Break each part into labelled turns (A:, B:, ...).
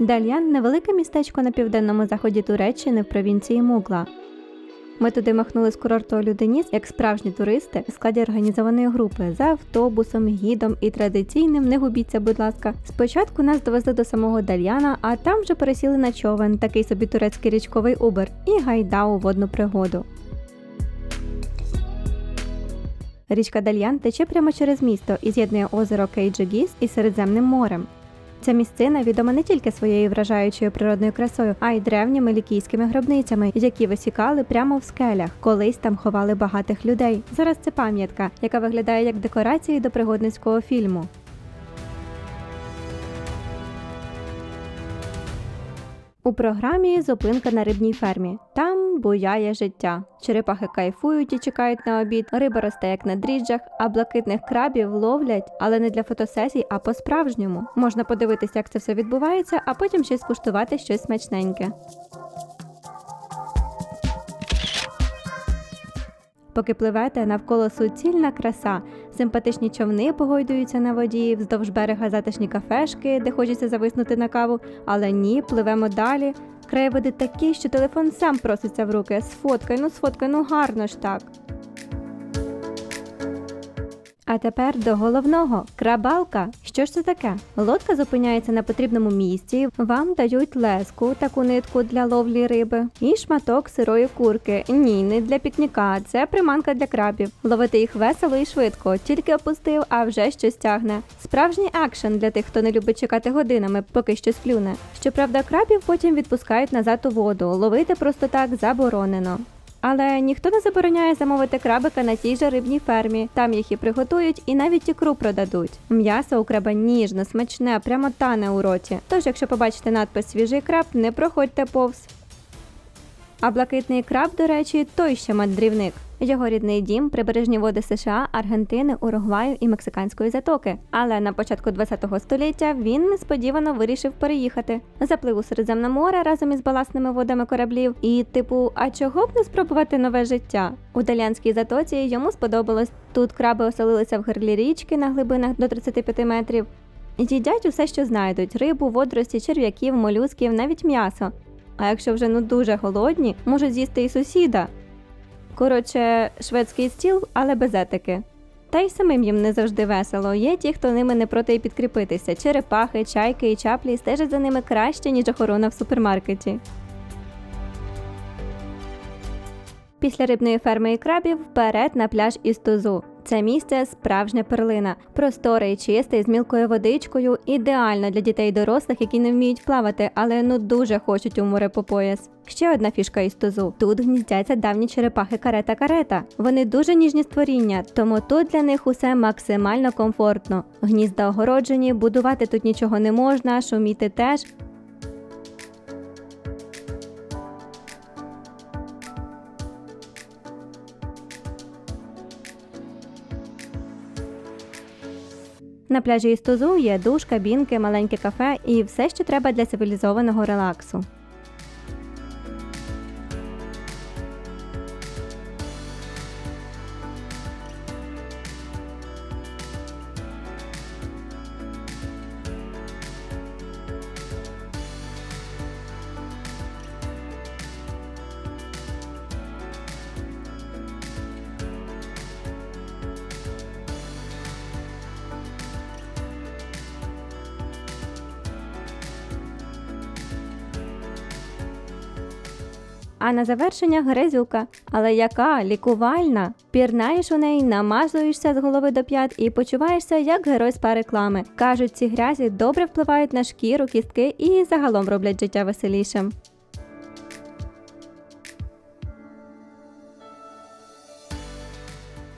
A: Дальян невелике містечко на південному заході Туреччини в провінції Мугла. Ми туди махнули з курорту Люденіс як справжні туристи в складі організованої групи за автобусом, гідом і традиційним. Не губіться, будь ласка. Спочатку нас довезли до самого Дальяна, а там вже пересіли на човен, такий собі турецький річковий убер, і гайда у водну пригоду. Річка Дальян тече прямо через місто і з'єднує озеро Кейджигіс із Середземним морем. Ця місцина відома не тільки своєю вражаючою природною красою, а й древніми лікійськими гробницями, які висікали прямо в скелях. Колись там ховали багатих людей. Зараз це пам'ятка, яка виглядає як декорації до пригодницького фільму. У програмі зупинка на рибній фермі. Там буяє життя. Черепахи кайфують і чекають на обід. Риба росте як на дріжджах, а блакитних крабів ловлять, але не для фотосесій, а по-справжньому. Можна подивитися, як це все відбувається, а потім ще скуштувати щось смачненьке. Поки пливете, навколо суцільна краса. Симпатичні човни погойдуються на воді, вздовж берега затишні кафешки, де хочеться зависнути на каву, але ні, пливемо далі. Краєвиди такі, що телефон сам проситься в руки. Сфоткай, ну сфоткай, ну гарно ж так. А тепер до головного крабалка. Що ж це таке? Лодка зупиняється на потрібному місці. Вам дають леску, таку нитку для ловлі риби, і шматок сирої курки. Ні, не для пікніка, це приманка для крабів. Ловити їх весело і швидко, тільки опустив, а вже щось тягне. Справжній екшен для тих, хто не любить чекати годинами, поки щось клюне. Щоправда, крабів потім відпускають назад у воду. Ловити просто так заборонено. Але ніхто не забороняє замовити крабика на тій же рибній фермі. Там їх і приготують, і навіть ікру продадуть. М'ясо у краба ніжне, смачне, прямо тане у роті. Тож, якщо побачите надпис свіжий краб, не проходьте повз. А блакитний краб, до речі, той ще мандрівник. Його рідний дім прибережні води США, Аргентини, Уругваю і Мексиканської затоки. Але на початку ХХ століття він несподівано вирішив переїхати. Заплив у Середземне море разом із баласними водами кораблів. І, типу, а чого б не спробувати нове життя? У Італіанській затоці йому сподобалось. Тут краби оселилися в гирлі річки на глибинах до 35 метрів. Їдять усе, що знайдуть: рибу, водорості, черв'яків, молюсків, навіть м'ясо. А якщо вже ну дуже голодні, можуть з'їсти і сусіда. Коротше, шведський стіл, але без етики. Та й самим їм не завжди весело. Є ті, хто ними не проти й підкріпитися. Черепахи, чайки і чаплі стежать за ними краще, ніж охорона в супермаркеті. Після рибної ферми і крабів вперед на пляж Істозу. Це місце справжня перлина, просторе і чисте з мілкою водичкою, ідеально для дітей і дорослих, які не вміють плавати, але ну дуже хочуть у море по пояс. Ще одна фішка Істозу. Тут гніздяться давні черепахи карета карета. Вони дуже ніжні створіння, тому тут для них усе максимально комфортно. Гнізда огороджені, будувати тут нічого не можна, шуміти теж. На пляжі Істозу є душ, кабінки, маленьке кафе і все, що треба для цивілізованого релаксу. А на завершення грязюка. Але яка лікувальна? Пірнаєш у неї, намазуєшся з голови до п'ят і почуваєшся як герой з реклами. Кажуть, ці грязі добре впливають на шкіру, кістки і загалом роблять життя веселішим.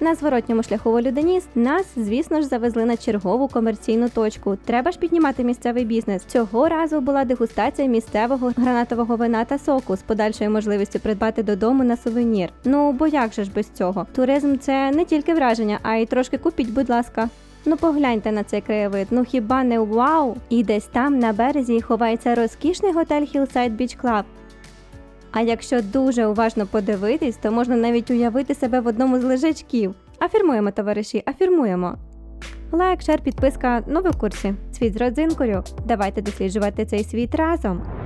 A: На зворотньому шляху Волюденіс нас, звісно ж, завезли на чергову комерційну точку. Треба ж піднімати місцевий бізнес. Цього разу була дегустація місцевого гранатового вина та соку з подальшою можливістю придбати додому на сувенір. Ну бо як же ж без цього? Туризм це не тільки враження, а й трошки купіть, будь ласка. Ну погляньте на цей краєвид. Ну хіба не вау? І десь там на березі ховається розкішний готель Hillside Beach Club. А якщо дуже уважно подивитись, то можна навіть уявити себе в одному з лежачків. Афірмуємо, товариші, афірмуємо. Лайк, шер, підписка, ну ви в курсі. світ з родзинкою. Давайте досліджувати цей світ разом.